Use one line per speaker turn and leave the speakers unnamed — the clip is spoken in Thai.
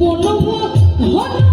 บุญแล้วว่า